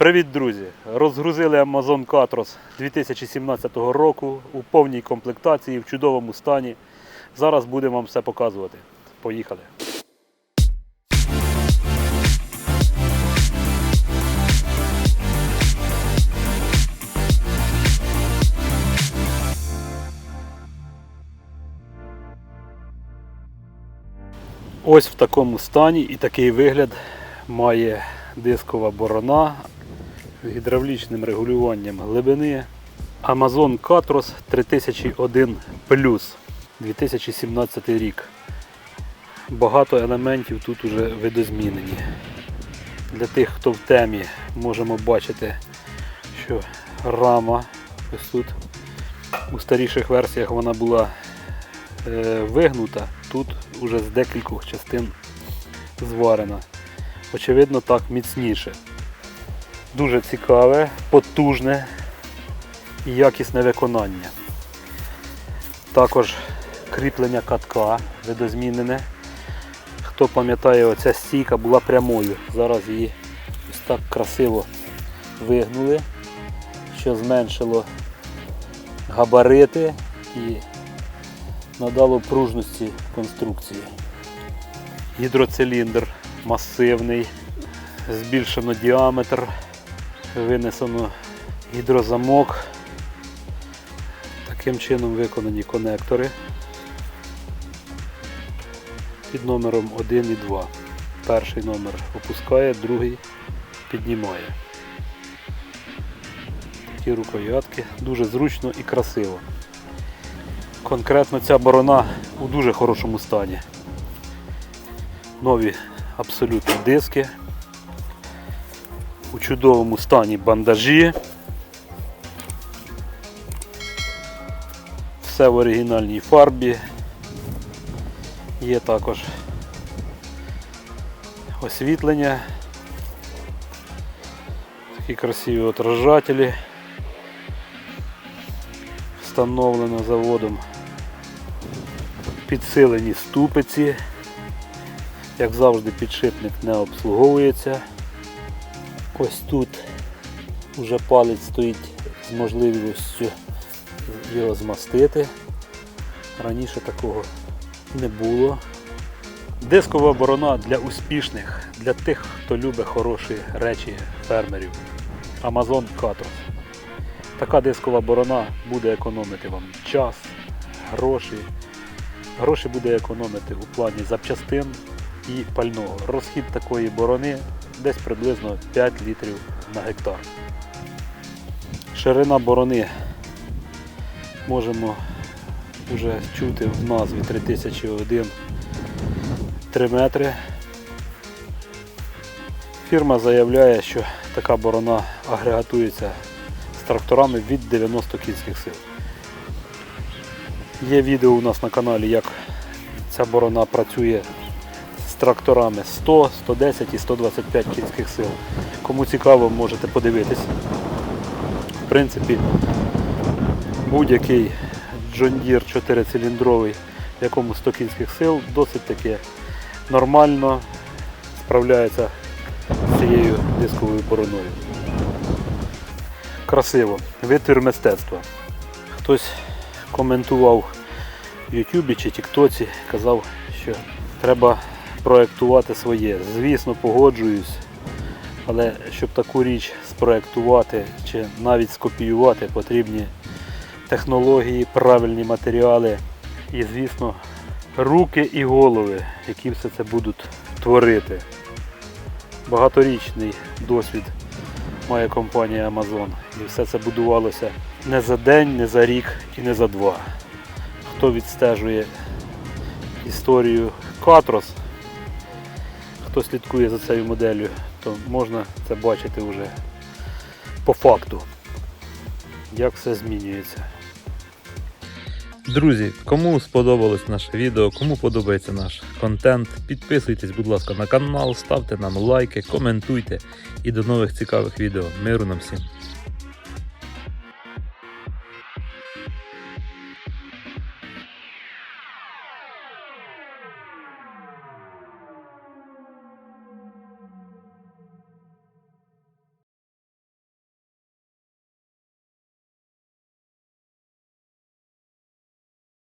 Привіт, друзі! Розгрузили Amazon Katros 2017 року у повній комплектації, в чудовому стані. Зараз будемо вам все показувати. Поїхали! Ось в такому стані і такий вигляд має дискова борона гідравлічним регулюванням глибини. Amazon Katros 3001 2017 рік. Багато елементів тут уже видозмінені. Для тих, хто в темі, можемо бачити, що рама ось тут у старіших версіях вона була е, вигнута, тут уже з декількох частин зварена. Очевидно, так міцніше. Дуже цікаве, потужне і якісне виконання. Також кріплення катка видозмінене. Хто пам'ятає, оця стійка була прямою. Зараз її ось так красиво вигнули, що зменшило габарити і надало пружності конструкції. Гідроциліндр масивний, збільшено діаметр, винесено гідрозамок. Таким чином виконані конектори під номером 1 і 2. Перший номер опускає, другий піднімає. Такі рукоятки, дуже зручно і красиво. Конкретно ця борона у дуже хорошому стані. Нові абсолютно диски. У чудовому стані бандажі. Все в оригінальній фарбі. Є також освітлення. Такі красиві отражателі. Встановлено заводом підсилені ступиці. Як завжди, підшипник не обслуговується. Ось тут вже палець стоїть з можливістю його змастити. Раніше такого не було. Дискова борона для успішних, для тих, хто любить хороші речі фермерів. Amazon Katros. Така дискова борона буде економити вам час, гроші. Гроші буде економити у плані запчастин і пального. Розхід такої борони десь приблизно 5 літрів на гектар. Ширина борони можемо вже чути в назві 3001 3 метри. Фірма заявляє, що така борона агрегатується з тракторами від 90 кінських сил. Є відео у нас на каналі, як ця борона працює тракторами 100, 110 і 125 кінських сил. Кому цікаво, можете подивитись. В принципі, будь-який John Deere 4-циліндровий, в якому 100 кінських сил, досить таки нормально справляється з цією дисковою бороною. Красиво. Витвір мистецтва. Хтось коментував в Ютубі чи Тіктоці, казав, що треба проєктувати своє. Звісно, погоджуюсь, але щоб таку річ спроєктувати чи навіть скопіювати, потрібні технології, правильні матеріали і, звісно, руки і голови, які все це будуть творити. Багаторічний досвід має компанія Amazon. І все це будувалося не за день, не за рік і не за два. Хто відстежує історію Катрос, хто слідкує за цією моделлю, то можна це бачити вже по факту, як все змінюється. Друзі, кому сподобалось наше відео, кому подобається наш контент, підписуйтесь, будь ласка, на канал, ставте нам лайки, коментуйте і до нових цікавих відео. Миру нам всім!